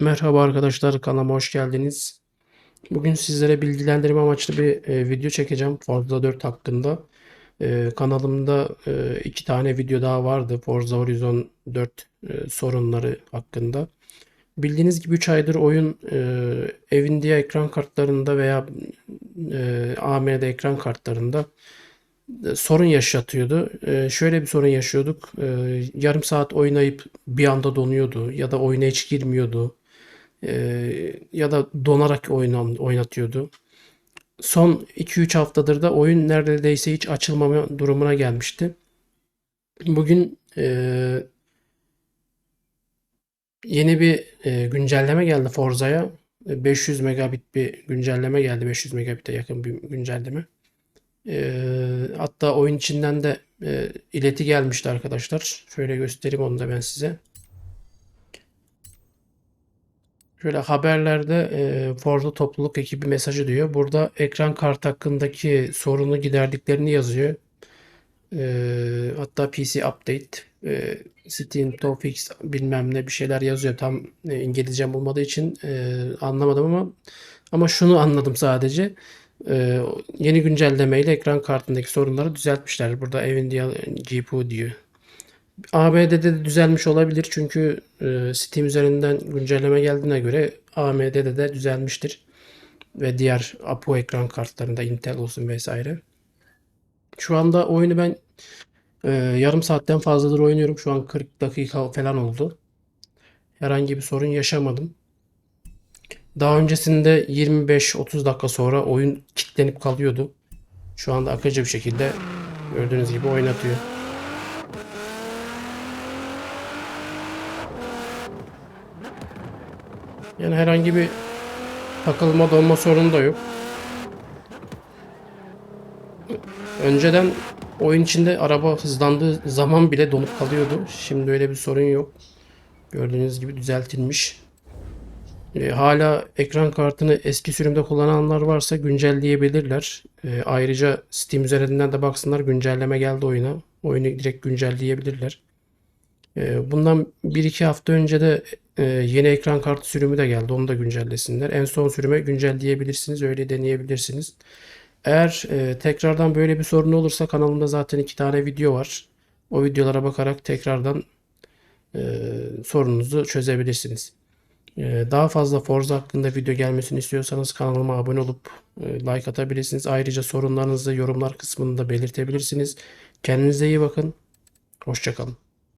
Merhaba arkadaşlar kanalıma hoş geldiniz. Bugün sizlere bilgilendirme amaçlı bir e, video çekeceğim Forza 4 hakkında. E, kanalımda e, iki tane video daha vardı Forza Horizon 4 e, sorunları hakkında. Bildiğiniz gibi 3 aydır oyun e, Nvidia ekran kartlarında veya e, AMD ekran kartlarında e, sorun yaşatıyordu. E, şöyle bir sorun yaşıyorduk. E, yarım saat oynayıp bir anda donuyordu ya da oyuna hiç girmiyordu. E, ya da donarak oynan, oynatıyordu. Son 2-3 haftadır da oyun neredeyse hiç açılmama durumuna gelmişti. Bugün e, yeni bir e, güncelleme geldi Forza'ya. E, 500 megabit bir güncelleme geldi. 500 megabit'e yakın bir güncelleme. Ee, hatta oyun içinden de e, ileti gelmişti arkadaşlar. Şöyle göstereyim onu da ben size. Şöyle haberlerde e, Forza topluluk ekibi mesajı diyor. Burada ekran kart hakkındaki sorunu giderdiklerini yazıyor. E, hatta PC Update, e, Steam Tofix bilmem ne bir şeyler yazıyor. Tam e, İngilizcem olmadığı için e, anlamadım ama ama şunu anladım sadece. E, yeni güncellemeyle ekran kartındaki sorunları düzeltmişler. Burada Nvidia GPU diyor. AMD'de de düzelmiş olabilir çünkü e, Steam üzerinden güncelleme geldiğine göre AMD'de de düzelmiştir. Ve diğer APU ekran kartlarında Intel olsun vesaire. Şu anda oyunu ben e, yarım saatten fazladır oynuyorum. Şu an 40 dakika falan oldu. Herhangi bir sorun yaşamadım. Daha öncesinde 25-30 dakika sonra oyun kilitlenip kalıyordu. Şu anda akıcı bir şekilde gördüğünüz gibi oynatıyor. Yani herhangi bir takılma donma sorunu da yok. Önceden oyun içinde araba hızlandığı zaman bile donup kalıyordu. Şimdi öyle bir sorun yok. Gördüğünüz gibi düzeltilmiş. E, hala ekran kartını eski sürümde kullananlar varsa güncelleyebilirler. E, ayrıca Steam üzerinden de baksınlar güncelleme geldi oyuna. Oyunu direkt güncelleyebilirler. E, bundan 1-2 hafta önce de e, yeni ekran kartı sürümü de geldi. Onu da güncellesinler. En son sürüme güncelleyebilirsiniz. Öyle deneyebilirsiniz. Eğer e, tekrardan böyle bir sorun olursa kanalımda zaten iki tane video var. O videolara bakarak tekrardan e, sorununuzu çözebilirsiniz. Ee, Daha fazla Forza hakkında video gelmesini istiyorsanız kanalıma abone olup e, like atabilirsiniz. Ayrıca sorunlarınızı yorumlar kısmında belirtebilirsiniz. Kendinize iyi bakın. Hoşçakalın.